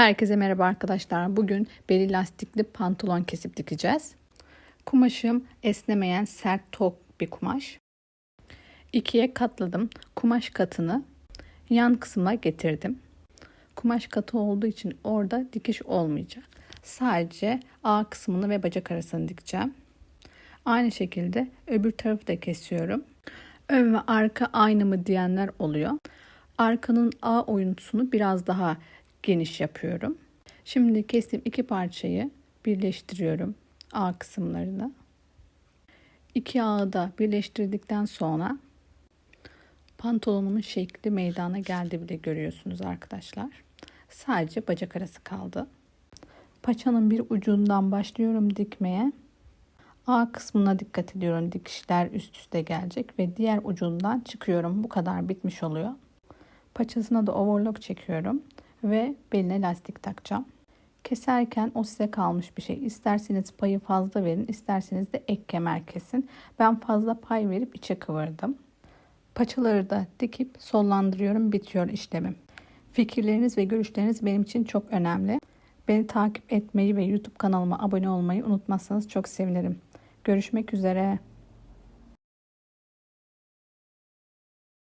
Herkese merhaba arkadaşlar. Bugün beli lastikli pantolon kesip dikeceğiz. Kumaşım esnemeyen sert tok bir kumaş. İkiye katladım. Kumaş katını yan kısma getirdim. Kumaş katı olduğu için orada dikiş olmayacak. Sadece A kısmını ve bacak arasını dikeceğim. Aynı şekilde öbür tarafı da kesiyorum. Ön ve arka aynı mı diyenler oluyor. Arkanın A oyuntusunu biraz daha geniş yapıyorum. Şimdi kestiğim iki parçayı birleştiriyorum A kısımlarını. İki ağı da birleştirdikten sonra pantolonumun şekli meydana geldi bile görüyorsunuz arkadaşlar. Sadece bacak arası kaldı. Paçanın bir ucundan başlıyorum dikmeye. A kısmına dikkat ediyorum. Dikişler üst üste gelecek ve diğer ucundan çıkıyorum. Bu kadar bitmiş oluyor. Paçasına da overlock çekiyorum ve beline lastik takacağım. Keserken o size kalmış bir şey. İsterseniz payı fazla verin, isterseniz de ek kemer kesin. Ben fazla pay verip içe kıvırdım. Paçaları da dikip sollandırıyorum, bitiyor işlemim. Fikirleriniz ve görüşleriniz benim için çok önemli. Beni takip etmeyi ve YouTube kanalıma abone olmayı unutmazsanız çok sevinirim. Görüşmek üzere.